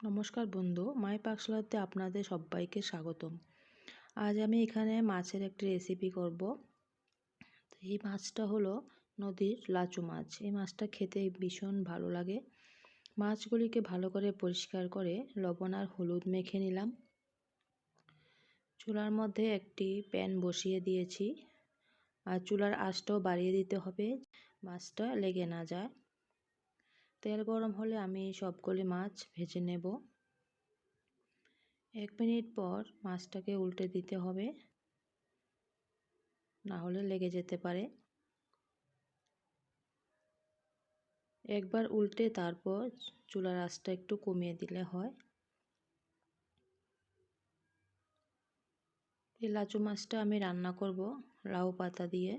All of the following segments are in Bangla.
নমস্কার বন্ধু, মাই পাকশালাতে আপনাদের সবাইকে স্বাগতম। আজ আমি এখানে মাছের একটি রেসিপি করব। এই মাছটা হলো নদীর লাচু মাছ। এই মাছটা খেতে ভীষণ ভালো লাগে। মাছগুলিকে ভালো করে পরিষ্কার করে লবণ আর হলুদ মেখে নিলাম। চুলার মধ্যে একটি প্যান বসিয়ে দিয়েছি। আর চুলার আঁচটাও বাড়িয়ে দিতে হবে। মাছটা লেগে না যায়। তেল গরম হলে আমি সবগুলি মাছ ভেজে নেব। এক মিনিট পর মাছটাকে উল্টে দিতে হবে, না হলে লেগে যেতে পারে। একবার উল্টে তারপর চুলার আঁচটা একটু কমিয়ে দিলে হয়। এই লাচু মাছটা আমি রান্না করব লাউ পাতা দিয়ে।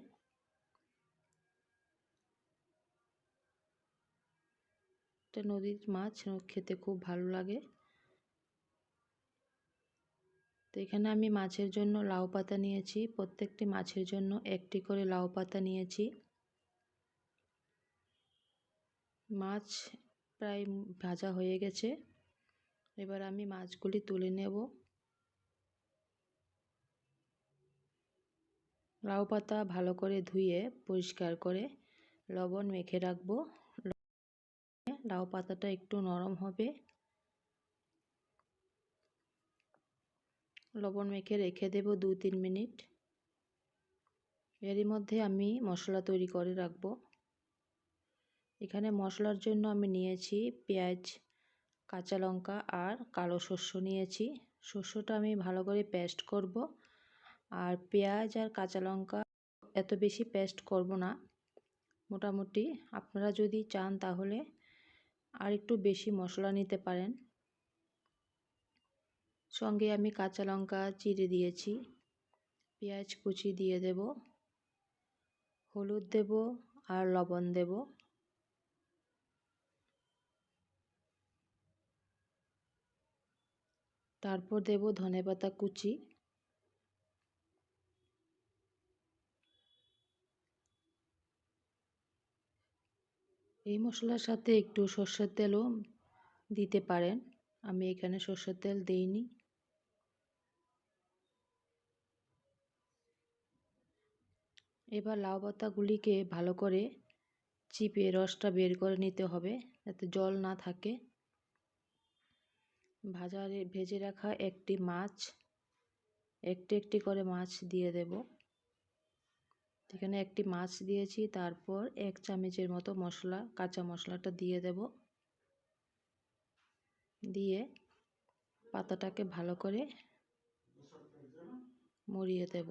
এটা নদীর মাছ খেতে খুব ভালো লাগে। তো এখানে আমি মাছের জন্য লাউ পাতা নিয়েছি। প্রত্যেকটি মাছের জন্য একটি করে লাউ পাতা নিয়েছি। মাছ প্রায় ভাজা হয়ে গেছে। এবার আমি মাছগুলি তুলে নেব। লাউ পাতা ভালো করে ধুয়ে পরিষ্কার করে লবণ মেখে রাখব। লাউ পাতাটা একটু নরম হবে। লবণ মেখে রেখে দেব দু তিন মিনিট। এরই মধ্যে আমি মশলা তৈরি করে রাখব। এখানে মশলার জন্য আমি নিয়েছি পেঁয়াজ, কাঁচা লঙ্কা আর কালো শস্য নিয়েছি। শস্যটা আমি ভালো করে পেস্ট করব। আর পেঁয়াজ আর কাঁচা লঙ্কা এত বেশি পেস্ট করব না। মোটামুটি আপনারা যদি চান তাহলে আর একটু বেশি মশলা নিতে পারেন। সঙ্গে আমি কাঁচা লঙ্কা চিড়ে দিয়েছি। পেঁয়াজ কুচি দিয়ে দেব। হলুদ দেব আর লবণ দেব। তারপর দেব ধনেপাতা কুচি। এই মশলার সাথে একটু সর্ষের তেলও দিতে পারেন। আমি এখানে সর্ষের তেল দিইনি। এবার লাউ পাতাগুলিকে ভালো করে চিপে রসটা বের করে নিতে হবে, যাতে জল না থাকে। ভাজারে, ভেজে রাখা একটি মাছ, একটি একটি করে মাছ দিয়ে দেব। এখানে একটি মাছ দিয়েছি, তারপর এক চামচের মতো মশলা, কাঁচা মশলাটা দিয়ে দেব। দিয়ে পাতাটাকে ভালো করে মরিয়ে দেব।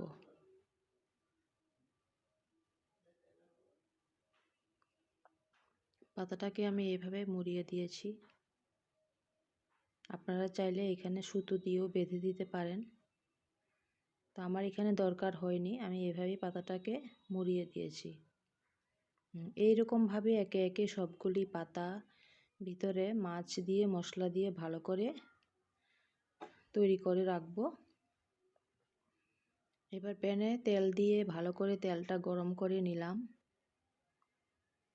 পাতাটাকে আমি এভাবে মুড়িয়ে দিয়েছি। আপনারা চাইলে এখানে সুতো দিয়েও বেঁধে দিতে পারেন। তো আমার এখানে দরকার হয়নি। আমি এভাবেই পাতাটাকে মুড়িয়ে দিয়েছি। এই এইরকমভাবে একে একে সবগুলি পাতা ভিতরে মাছ দিয়ে, মশলা দিয়ে ভালো করে তৈরি করে রাখব। এবার প্যানে তেল দিয়ে ভালো করে তেলটা গরম করে নিলাম।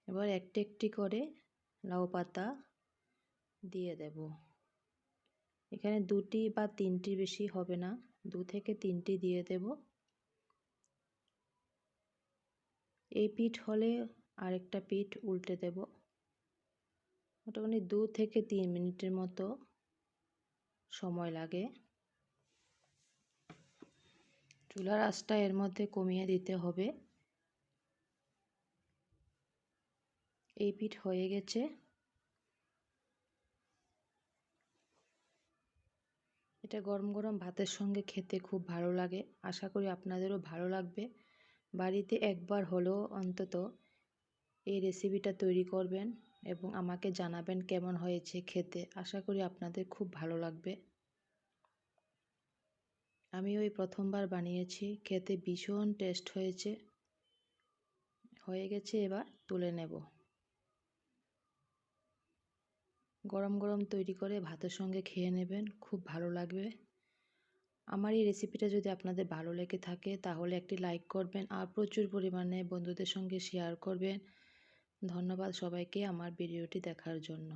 এবার একটি একটি করে লাউ পাতা দিয়ে দেব। এখানে দুটি বা তিনটি বেশি হবে না। দু থেকে তিনটি দিয়ে দেব। এই পিঠ হলে আরেকটা পিঠ উল্টে দেব। মোটামুটি দু থেকে তিন মিনিটের মতো সময় লাগে। চুলার আঁচটা এর মধ্যে কমিয়ে দিতে হবে। এই পিঠ হয়ে গেছে। এটা গরম গরম ভাতের সঙ্গে খেতে খুব ভালো লাগে। আশা করি আপনাদেরও ভালো লাগবে। বাড়িতে একবার হলেও অন্তত এই রেসিপিটা তৈরি করবেন এবং আমাকে জানাবেন কেমন হয়েছে খেতে। আশা করি আপনাদের খুব ভালো লাগবে। আমি ওই প্রথমবার বানিয়েছি। খেতে ভীষণ টেস্ট হয়েছে। হয়ে গেছে এবার তুলে নেব। গরম গরম তৈরি করে ভাতের সঙ্গে খেয়ে নেবেন, খুব ভালো লাগবে। আমার এই রেসিপিটা যদি আপনাদের ভালো লেগে থাকে, তাহলে একটি লাইক করবেন আর প্রচুর পরিমাণে বন্ধুদের সঙ্গে শেয়ার করবেন। ধন্যবাদ সবাইকে আমার ভিডিওটি দেখার জন্য।